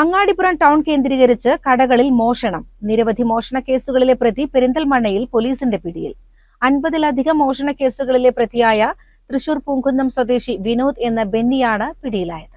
Angadipuram town കേന്ദ്രീകരിച്ച് കടകളിൽ മോഷണം. നിരവധി മോഷണ കേസുകളിലെ പ്രതി പെരിന്തൽമണ്ണയിൽ പോലീസിന്റെ പിടിയിൽ. അൻപതിലധികം മോഷണ കേസുകളിലെ പ്രതിയായ തൃശൂർ പൂങ്കുന്നം സ്വദേശി വിനോദ് എന്ന ബെന്നിയാണ് പിടിയിലായത്.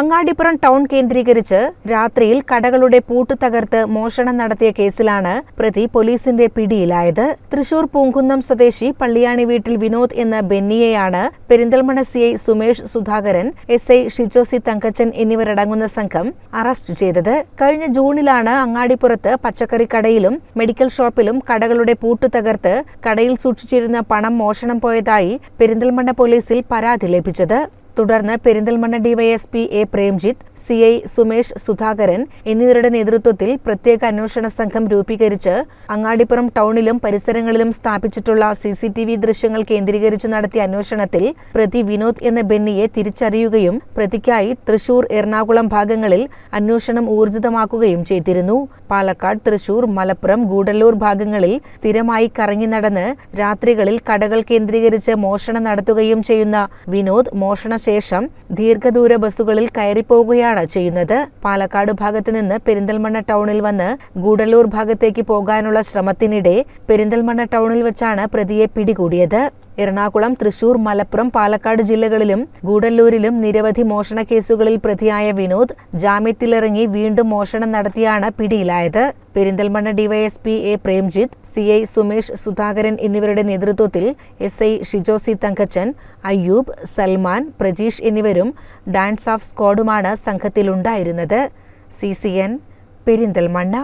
അങ്ങാടിപ്പുറം ടൗൺ കേന്ദ്രീകരിച്ച് രാത്രിയിൽ കടകളുടെ പൂട്ടു തകർത്ത് മോഷണം നടത്തിയ കേസിലാണ് പ്രതി പോലീസിന്റെ പിടിയിലായത്. തൃശൂർ പൂങ്കുന്നം സ്വദേശി പള്ളിയാണി വീട്ടിൽ വിനോദ് എന്ന ബെന്നിയെയാണ് Perinthalmanna C I Sumesh Sudhakaran S I Shijosi Thankachan എന്നിവരടങ്ങുന്ന സംഘം അറസ്റ്റ് ചെയ്തത്. കഴിഞ്ഞ ജൂണിലാണ് അങ്ങാടിപ്പുറത്ത് പച്ചക്കറി കടയിലും മെഡിക്കൽ ഷോപ്പിലും കടകളുടെ പൂട്ടു തകർത്ത് കടയിൽ സൂക്ഷിച്ചിരുന്ന പണം മോഷണം പോയതായി പെരിന്തൽമണ്ണ പോലീസിൽ പരാതി ലഭിച്ചത്. തുടർന്ന് Perinthalmanna DYSP A Premjith C I Sumesh Sudhakaran എന്നിവരുടെ നേതൃത്വത്തിൽ പ്രത്യേക അന്വേഷണ സംഘം രൂപീകരിച്ച് അങ്ങാടിപ്പുറം ടൗണിലും പരിസരങ്ങളിലും സ്ഥാപിച്ചിട്ടുള്ള സി സി ടി വി ദൃശ്യങ്ങൾ കേന്ദ്രീകരിച്ച് നടത്തിയ അന്വേഷണത്തിൽ പ്രതി വിനോദ് എന്ന ബെന്നിയെ തിരിച്ചറിയുകയും പ്രതിക്കായി തൃശൂർ എറണാകുളം ഭാഗങ്ങളിൽ അന്വേഷണം ഊർജിതമാക്കുകയും ചെയ്തിരുന്നു. പാലക്കാട് തൃശൂർ മലപ്പുറം ഗൂഡല്ലൂർ ഭാഗങ്ങളിൽ സ്ഥിരമായി കറങ്ങി നടന്ന് രാത്രികളിൽ കടകൾ കേന്ദ്രീകരിച്ച് മോഷണം നടത്തുകയും ചെയ്യുന്ന വിനോദ് മോഷണ ശേഷം ദീർഘദൂര ബസ്സുകളിൽ കയറിപ്പോവുകയാണ് ചെയ്യുന്നത്. പാലക്കാട് ഭാഗത്ത് നിന്ന് പെരിന്തൽമണ്ണ ടൗണിൽ വന്ന് ഗൂഡല്ലൂർ ഭാഗത്തേക്ക് പോകാനുള്ള ശ്രമത്തിനിടെ പെരിന്തൽമണ്ണ ടൗണിൽ വെച്ചാണ് പ്രതിയെ പിടികൂടിയത്. എറണാകുളം തൃശൂർ മലപ്പുറം പാലക്കാട് ജില്ലകളിലും ഗൂഡല്ലൂരിലും നിരവധി മോഷണ കേസുകളിൽ പ്രതിയായ വിനോദ് ജാമ്യത്തിലിറങ്ങി വീണ്ടും മോഷണം നടത്തിയാണ് പിടിയിലായത്. Perinthalmanna DYSP A Premjith C I Sumesh Sudhakaran എന്നിവരുടെ നേതൃത്വത്തിൽ എസ് ഐ ഷിജോസി തങ്കച്ചൻ അയ്യൂബ് സൽമാൻ പ്രജീഷ് എന്നിവരും ഡാൻസ് ഓഫ് സ്ക്വാഡുമാണ് സംഘത്തിലുണ്ടായിരുന്നത്. C C N Perinthalmanna.